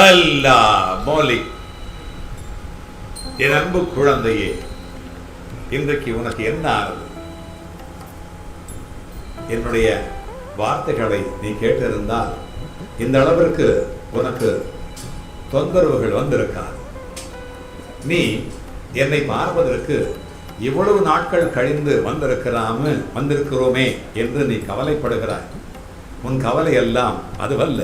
அல்லா Molly. என் அன்பு குழந்தையே இன்றைக்கு உனக்கு என்ன ஆகுது என்னுடைய வார்த்தைகளை நீ கேட்டிருந்தால் இந்த அளவிற்கு உனக்கு தொந்தரவுகள் வந்திருக்காது. நீ என்னை பார்ப்பதற்கு இவ்வளவு நாட்கள் கழிந்து வந்திருக்கிறாம வந்திருக்கிறோமே என்று நீ கவலைப்படுகிறாய். உன் கவலை எல்லாம் அதுவல்ல.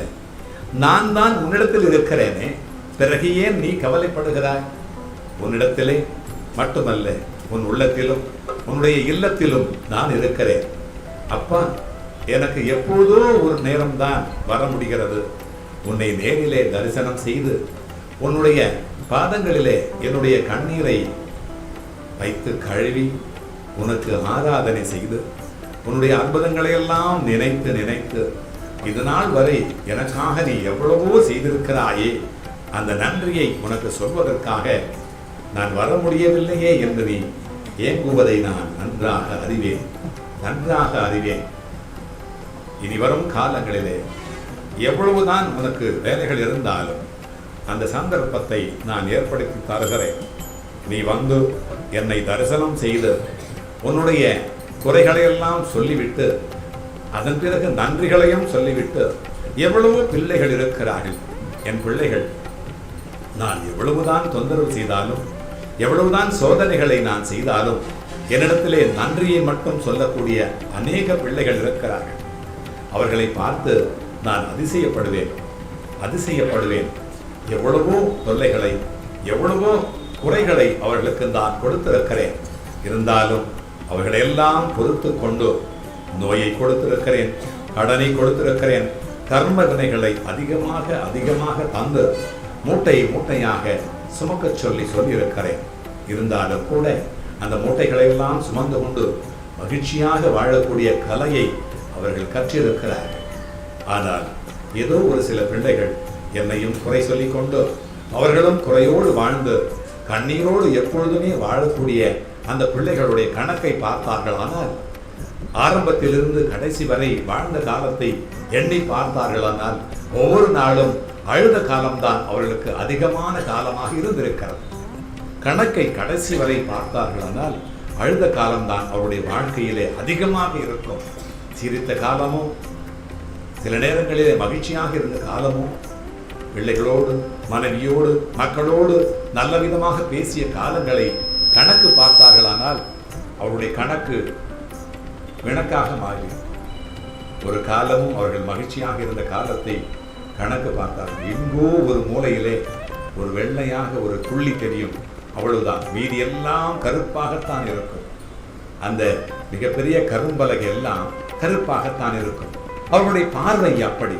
நான் தான் உன்னிடத்தில் இருக்கிறேனே. பிறகு ஏன் நீ கவலைப்படுகிறாய்? உன்னிடத்திலே மட்டுமல்ல உன் உள்ளத்திலும் உன்னுடைய இல்லத்திலும் நான் இருக்கிறேன். அப்பா எனக்கு எப்போதோ ஒரு நேரம்தான் வர முடிகிறது. உன்னை நேரிலே தரிசனம் செய்து உன்னுடைய பாதங்களிலே என்னுடைய கண்ணீரை வைத்து கழுவி உனக்கு ஆராதனை செய்து உன்னுடைய அற்புதங்களை எல்லாம் நினைத்து நினைத்து இது நாள் வரை எனக்காக நீ எவ்வளவோ செய்திருக்கிறாயே. அந்த நன்றியை உனக்கு சொல்வதற்காக நான் வர முடியவில்லையே என்று நீ ஏங்குவதை நான் நன்றாக அறிவேன். நன்றாக அறிவேன். இனி வரும் காலங்களிலே எவ்வளவுதான் உனக்கு வேலைகள் இருந்தாலும் அந்த சந்தர்ப்பத்தை நான் ஏற்படுத்தி தருகிறேன். நீ வந்து என்னை தரிசனம் செய்து உன்னுடைய குறைகளையெல்லாம் சொல்லிவிட்டு அதன் பிறகு நன்றிகளையும் சொல்லிவிட்டு எவ்வளவு பிள்ளைகள் இருக்கிறார்கள். என் பிள்ளைகள் நான் எவ்வளவுதான் தொந்தரவு செய்தாலும் எவ்வளவுதான் சோதனைகளை நான் செய்தாலும் என்னிடத்திலே நன்றியை மட்டும் சொல்லக்கூடிய அநேக பிள்ளைகள் இருக்கிறார்கள். அவர்களை பார்த்து நான் அதிசயப்படுவேன் அதிசயப்படுவேன். எவ்வளவோ தொல்லைகளை எவ்வளவோ குறைகளை அவர்களுக்கு நான் கொடுத்திருக்கிறேன். இருந்தாலும் அவர்களையெல்லாம் பொறுத்து கொண்டு நோயை கொடுத்திருக்கிறேன் கடனை கொடுத்திருக்கிறேன். கர்ம வினைகளை அதிகமாக அதிகமாக தந்து மூட்டை மூட்டையாக சுமக்கச் சொல்லி சொல்லியிருக்கிறேன். இருந்தாலும் கூட அந்த மூட்டைகளை எல்லாம் சுமந்து கொண்டு மகிழ்ச்சியாக வாழக்கூடிய கலையை அவர்கள் கற்றிருக்கிறார்கள். ஆனால் ஏதோ ஒரு சில பிள்ளைகள் என்னையும் குறை சொல்லி கொண்டு அவர்களும் குறையோடு வாழ்ந்து கண்ணீரோடு எப்பொழுதுமே வாழக்கூடிய அந்த பிள்ளைகளுடைய கணக்கை பார்த்தார்களானால் ஆரம்பத்திலிருந்து கடைசி வரை வாழ்ந்த காலத்தை எண்ணி பார்த்தார்களானால் ஒவ்வொரு நாளும் அழுத காலம்தான் அவர்களுக்கு அதிகமான காலமாக இருந்திருக்கிறது. கணக்கை கடைசி வரை பார்த்தார்களானால் அழுத காலம்தான் அவருடைய வாழ்க்கையிலே அதிகமாக இருக்கும். சிரித்த காலமும் சில நேரங்களிலே மகிழ்ச்சியாக இருந்த காலமும் பிள்ளைகளோடு மனைவியோடு மக்களோடு நல்ல விதமாக பேசிய காலங்களை கணக்கு பார்த்தார்களானால் அவருடைய கணக்கு விணக்காக மாறி. ஒரு காலமும் அவர்கள் மகிழ்ச்சியாக இருந்த காலத்தை கணக்கு பார்த்தார்கள் எங்கோ ஒரு மூலையிலே ஒரு வெள்ளையாக ஒரு புள்ளி தெரியும். அவ்வளவுதான். மீதி எல்லாம் கருப்பாகத்தான் இருக்கும். அந்த மிகப்பெரிய கரும்பலகை எல்லாம் கருப்பாகத்தான் இருக்கும். அவர்களுடைய பார்வை அப்படி.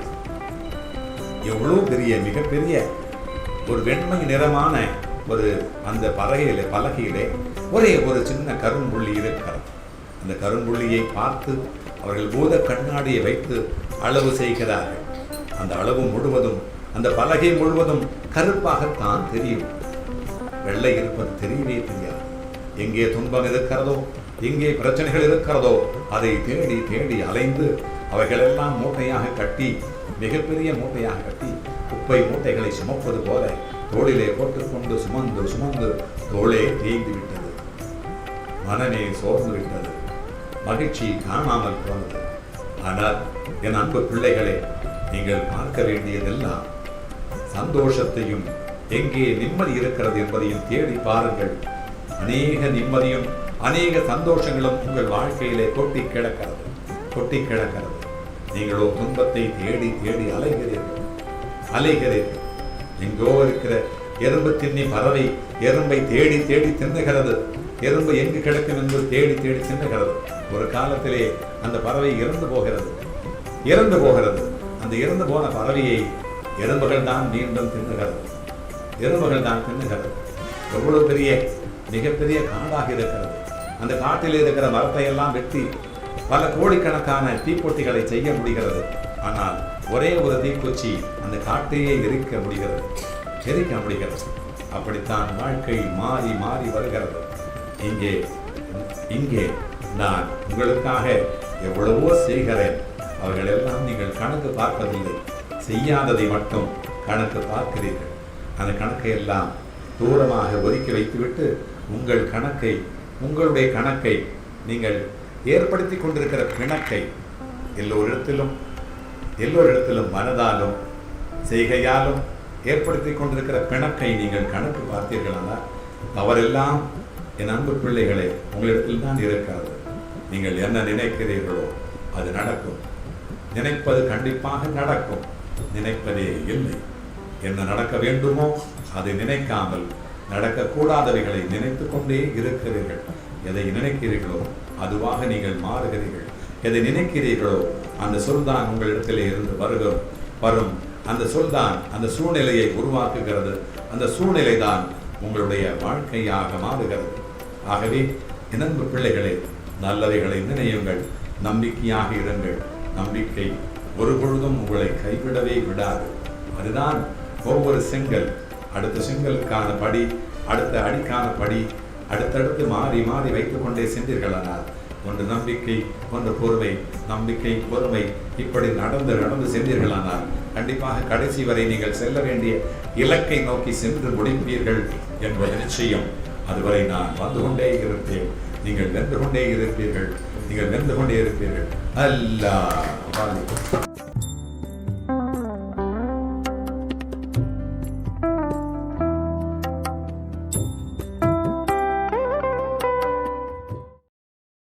எவ்வளவு பெரிய மிகப்பெரிய ஒரு வெண்மை நிறமான ஒரு அந்த பலகையிலே பலகையிலே ஒரே ஒரு சின்ன கரும்புள்ளி இருக்கிறது. அந்த கரும்புள்ளியை பார்த்து அவர்கள் பூத கண்ணாடியை வைத்து அளவு செய்கிறார்கள். அந்த அளவு முழுவதும் அந்த பலகை முழுவதும் கருப்பாகத்தான் தெரியும். வெள்ளை இருப்பது தெரியவே தெரியாது. எங்கே துன்பம் இருக்கிறதோ எங்கே பிரச்சனைகள் இருக்கிறதோ அதை தேடி தேடி அலைந்து அவைகளெல்லாம் மூட்டையாக கட்டி மிகப்பெரிய மூட்டையாக கட்டி குப்பை மூட்டைகளை சுமப்பது போல தோளிலே போட்டுக்கொண்டு சுமந்து சுமந்து தோளே தேய்ந்து விட்டது. மனமே சோர்ந்து விட்டது. மகிழ்ச்சி காணாமல் போனது. ஆனால் என் அன்பு பிள்ளைகளை நீங்கள் பார்க்க வேண்டியதெல்லாம் சந்தோஷத்தையும் எங்கே நிம்மதி இருக்கிறது என்பதையும் தேடி பாருங்கள். அநேக நிம்மதியும் அநேக சந்தோஷங்களும் உங்கள் வாழ்க்கையிலே கொட்டி கிடக்கிறது கொட்டி கிடக்கிறது. நீங்களோ துன்பத்தை தேடி தேடி அலைகிறீர்கள் அலைகிறீர்கள். எங்கோ இருக்கிற எறும்பு தின்னி பறவை எறும்பை தேடி தேடி தின்னுகிறது. எறும்பு எங்கு கிடக்கும் என்று தேடி தேடி தின்னுகிறது. ஒரு காலத்திலே அந்த பறவை இறந்து போகிறது. இறந்து போகிறது. அந்த இறந்து போன பறவையை எறும்புகள் தான் மீண்டும் தின்னுகிறது. எறும்புகள் தான் தின்னுகிறது. எவ்வளவு பெரிய மிகப்பெரிய காடாக இருக்கிறது. அந்த காட்டில் இருக்கிற மரத்தை எல்லாம் வெட்டி பல கோடிக்கணக்கான தீப்பொட்டிகளை செய்ய முடிகிறது. ஆனால் ஒரே ஒரு தீக்குச்சி அந்த காட்டையே எரிக்க முடிகிறது. எரிக்க முடிகிறது. அப்படித்தான் வாழ்க்கை மாறி மாறி வருகிறது. இங்கே இங்கே நான் உங்களுக்காக எவ்வளவோ செய்கிறேன். அவர்களெல்லாம் நீங்கள் கணக்கு பார்ப்பதில்லை செய்யாததை மட்டும் கணக்கு பார்க்கிறீர்கள். அந்த கணக்கை எல்லாம் தூரமாக ஒதுக்கி வைத்துவிட்டு உங்கள் கணக்கை உங்களுடைய கணக்கை நீங்கள் ஏற்படுத்தி கொண்டிருக்கிற பிணக்கை எல்லோரிடத்திலும் எல்லோரிடத்திலும் மனதாலும் செய்கையாலும் ஏற்படுத்தி கொண்டிருக்கிற பிணக்கை நீங்கள் கணக்கு பார்த்தீர்களானால் தவறெல்லாம் என் அன்பு பிள்ளைகளே உங்களிடத்தில் தான் இருக்காது நீங்கள் என்ன நினைக்கிறீர்களோ அது நடக்கும். நினைப்பது கண்டிப்பாக நடக்கும். நினைப்பதே இல்லை. என்ன நடக்க வேண்டுமோ அதை நினைக்காமல் நடக்கக்கூடாதவைகளை நினைத்து கொண்டே இருக்கிறீர்கள். எதை நினைக்கிறீர்களோ அதுவாக நீங்கள் மாறுகிறீர்கள். எதை நினைக்கிறீர்களோ அந்த சொல்தான் உங்களிடத்திலே இருந்து வருகிறோம் வரும். அந்த சொல்தான் அந்த சூழ்நிலையை உருவாக்குகிறது. அந்த சூழ்நிலை தான் உங்களுடைய வாழ்க்கையாக மாறுகிறது. ஆகவே என் பிள்ளைகளை பிள்ளைகளே நல்லவைகளை நினையுங்கள் நம்பிக்கையாக இருங்கள். நம்பிக்கை ஒரு பொழுதும் உங்களை கைவிடவே விடாது. அதுதான் ஒவ்வொரு செங்கல். அடுத்த செங்கலுக்கான படி அடுத்த அடிக்கான படி அடுத்தடுத்து மாறி மாறி வைத்துக்கொண்டே சென்றீர்கள் சென்றீர்களானால் ஒன்று நம்பிக்கை ஒன்று பொறுமை நம்பிக்கை பொறுமை இப்படி நடந்து நடந்து சென்றீர்களானால் கண்டிப்பாக கடைசி வரை நீங்கள் செல்ல வேண்டிய இலக்கை நோக்கி சென்று முடிப்பீர்கள் என்பது நிச்சயம். அதுவரை நான் வந்து கொண்டே இருப்பேன். நீங்கள் வென்று கொண்டே இருப்பீர்கள். நீங்கள் வென்று கொண்டே இருப்பீர்கள். அல்லாஹ்